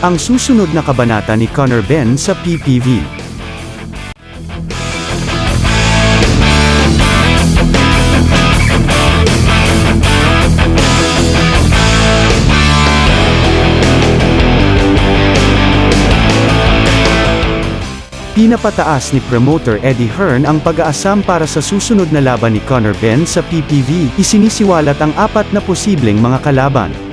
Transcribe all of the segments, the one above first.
Ang susunod na kabanata ni Conor Ben sa PPV. Pinapataas ni promoter Eddie Hearn ang pag-aasam para sa susunod na laban ni Conor Ben sa PPV. Isinisiwalat ang apat na posibleng mga kalaban.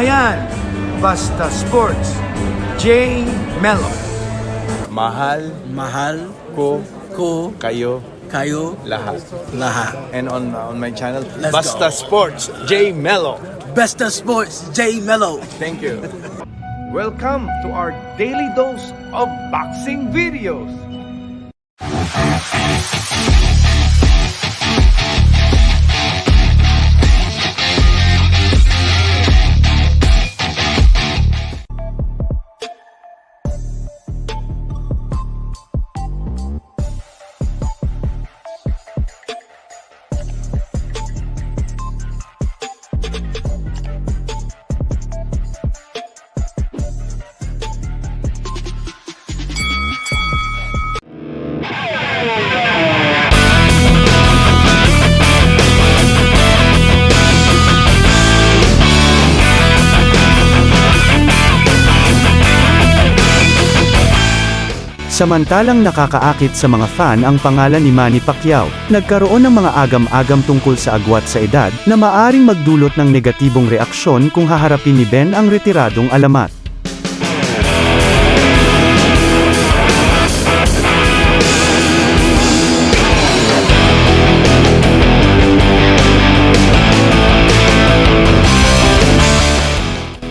Kabayan, Basta Sports, J. Mello. Mahal mahal ko ko kayo kayo lahat. lahat. And on on my channel, Let's Basta go. Sports, J Mello. Besta Sports, J Mello. Thank you. Welcome to our daily dose of boxing videos. Samantalang nakakaakit sa mga fan ang pangalan ni Manny Pacquiao, nagkaroon ng mga agam-agam tungkol sa agwat sa edad na maaring magdulot ng negatibong reaksyon kung haharapin ni Ben ang retiradong alamat.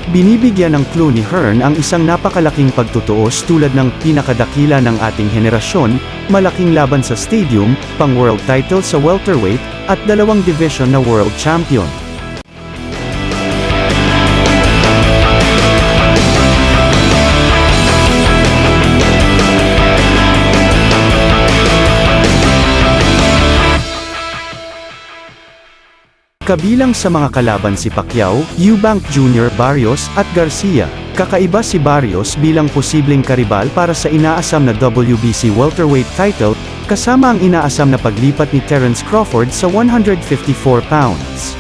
Binibigyan ng clue ni Hearn ang isang napakalaking pagtutuos tulad ng pinakadakila ng ating henerasyon, malaking laban sa stadium, pang world title sa welterweight, at dalawang division na world champion. Kabilang sa mga kalaban si Pacquiao, Eubank Jr. Barrios, at Garcia. Kakaiba si Barrios bilang posibleng karibal para sa inaasam na WBC welterweight title, kasama ang inaasam na paglipat ni Terence Crawford sa 154 pounds.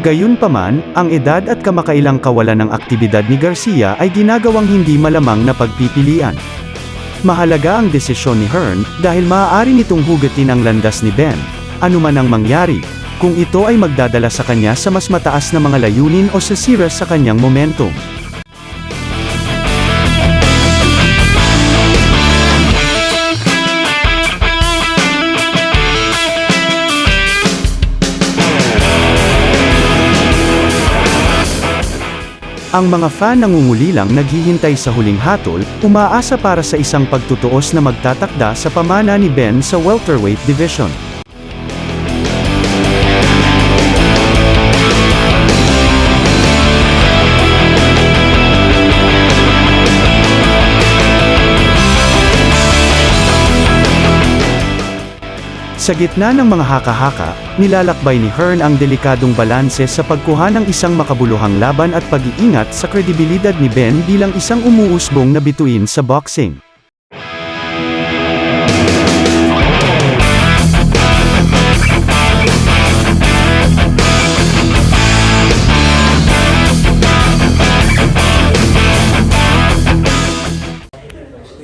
Gayunpaman, ang edad at kamakailang kawalan ng aktibidad ni Garcia ay ginagawang hindi malamang na pagpipilian. Mahalaga ang desisyon ni Hearn, dahil maaari nitong hugatin ang landas ni Ben. Ano man ang mangyari, kung ito ay magdadala sa kanya sa mas mataas na mga layunin o sasira sa kanyang momentum. Ang mga fan nangungulilang naghihintay sa huling hatol, umaasa para sa isang pagtutuos na magtatakda sa pamana ni Ben sa welterweight division. Sa gitna ng mga haka-haka, nilalakbay ni Hearn ang delikadong balanse sa pagkuha ng isang makabuluhang laban at pag-iingat sa kredibilidad ni Ben bilang isang umuusbong na bituin sa boxing.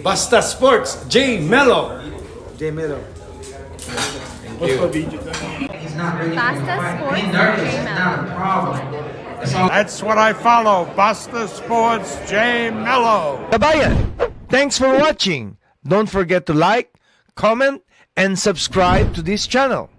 Basta Sports, J. Mello. J. Mello. Basta Sports Gmail. That's what I follow. Buster Sports J Mello. Kabayan, thanks for watching. Don't forget to like, comment, and subscribe to this channel.